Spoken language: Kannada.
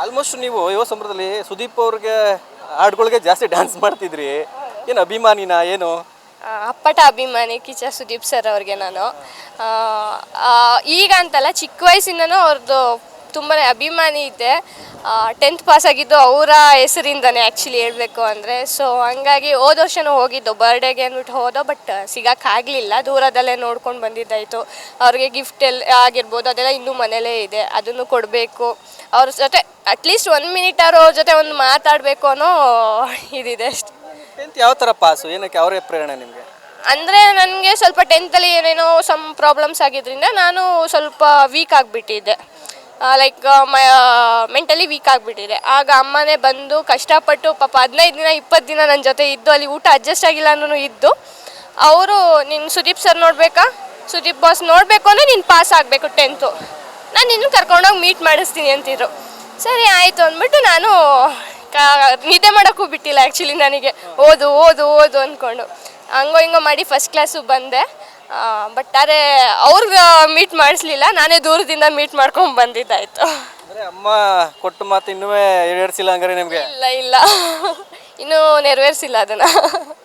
ಆಲ್ಮೋಸ್ಟ್ ನೀವು ಯುವ ಸಂಭ್ರಮದಲ್ಲಿ ಸುದೀಪ್ ಅವ್ರಿಗೆ ಹಾಡುಗಳಿಗೆ ಜಾಸ್ತಿ ಡ್ಯಾನ್ಸ್ ಮಾಡ್ತಿದ್ರಿ. ಏನು ಅಭಿಮಾನಿನ, ಏನು? ಅಪ್ಪಟ ಅಭಿಮಾನಿ ಕಿಚ ಸುದೀಪ್ ಸರ್ ಅವ್ರಿಗೆ ನಾನು. ಈಗ ಅಂತಲ್ಲ ಚಿಕ್ಕ ವಯಸ್ಸಿಂದನೂ ಅವ್ರದ್ದು ತುಂಬಾ ಅಭಿಮಾನಿ ಇದೆ. ಟೆಂತ್ ಪಾಸ್ ಆಗಿದ್ದು ಅವರ ಹೆಸರಿಂದನೇ ಆ್ಯಕ್ಚುಲಿ ಹೇಳಬೇಕು ಅಂದರೆ. ಸೊ ಹಂಗಾಗಿ ಹೋದ ವರ್ಷನೂ ಹೋಗಿದ್ದು ಬರ್ಡೇಗೆ ಅಂದ್ಬಿಟ್ಟು ಹೋದೋ ಬಟ್ ಸಿಗೋಕ್ಕಾಗಲಿಲ್ಲ ದೂರದಲ್ಲೇ ನೋಡ್ಕೊಂಡು ಬಂದಿದ್ದಾಯಿತು. ಅವ್ರಿಗೆ ಗಿಫ್ಟ್ ಎಲ್ಲ ಆಗಿರ್ಬೋದು, ಅದೆಲ್ಲ ಇನ್ನೂ ಮನೇಲೇ ಇದೆ. ಅದನ್ನು ಕೊಡಬೇಕು. ಅವ್ರ ಜೊತೆ ಅಟ್ಲೀಸ್ಟ್ ಒಂದು ಮಿನಿಟ್ ಅವ್ರ ಅವ್ರ ಜೊತೆ ಒಂದು ಮಾತಾಡಬೇಕು ಅನ್ನೋ ಇದಿದೆ ಅಷ್ಟೇ. ಟೆಂತ್ ಯಾವ ಥರ ಪಾಸು ಏನಕ್ಕೆ ಅವರೇ ಪ್ರೇರಣೆ ನಿಮಗೆ? ಅಂದರೆ ನನಗೆ ಸ್ವಲ್ಪ ಟೆಂತಲ್ಲಿ ಏನೇನೋ ಸಮ್ ಪ್ರಾಬ್ಲಮ್ಸ್ ಆಗಿದ್ರಿಂದ ನಾನು ಸ್ವಲ್ಪ ವೀಕ್ ಆಗಿಬಿಟ್ಟಿದ್ದೆ. ಲೈಕ್ ಮೆಂಟಲಿ ವೀಕ್ ಆಗಿಬಿಟ್ಟಿದೆ ಆಗ ಅಮ್ಮನೇ ಬಂದು ಕಷ್ಟಪಟ್ಟು ಪಾಪ ಹದಿನೈದು ದಿನ ಇಪ್ಪತ್ತು ದಿನ ನನ್ನ ಜೊತೆ ಇದ್ದು ಅಲ್ಲಿ ಊಟ ಅಡ್ಜಸ್ಟ್ ಆಗಿಲ್ಲ ಅನ್ನೂ ಇದ್ದು ಅವರು ನಿನ್ನ ಸುದೀಪ್ ಸರ್ ನೋಡಬೇಕಾ? ಸುದೀಪ್ ಬಾಸ್ ನೋಡಬೇಕು ಅಂದರೆ ನೀನು ಪಾಸ್ ಆಗಬೇಕು ಟೆಂತು ನಾನು ನಿನ್ನ ಕರ್ಕೊಂಡೋಗಿ ಮೀಟ್ ಮಾಡಿಸ್ತೀನಿ ಅಂತಿದ್ರು. ಸರಿ ಆಯಿತು ಅಂದ್ಬಿಟ್ಟು ನಾನು ನಿದ್ದೆ ಮಾಡೋಕ್ಕೂ ಬಿಟ್ಟಿಲ್ಲ ಆ್ಯಕ್ಚುಲಿ ನನಗೆ. ಓದು ಓದು ಓದು ಅಂದ್ಕೊಂಡು. ಹಂಗೋ ಹಿಂಗೋ ಮಾಡಿ ಫಸ್ಟ್ ಕ್ಲಾಸು ಬಂದೆ. ಬಟ್ ಆದರೆ ಅವ್ರಿಗೆ ಮೀಟ್ ಮಾಡಿಸ್ಲಿಲ್ಲ. ನಾನೇ ದೂರದಿಂದ ಮೀಟ್ ಮಾಡ್ಕೊಂಡು ಬಂದಿದ್ದಾಯಿತು. ಅಮ್ಮ ಕೊಟ್ಟು ಮಾತು ಇನ್ನೂ ಈಡೇರಿಸಿಲ್ಲ ಹಂಗಾರೆ ನಿಮಗೆ? ಇಲ್ಲ ಇಲ್ಲ. ಇನ್ನೂ ನೆರವೇರಿಸಿಲ್ಲ ಅದನ್ನು.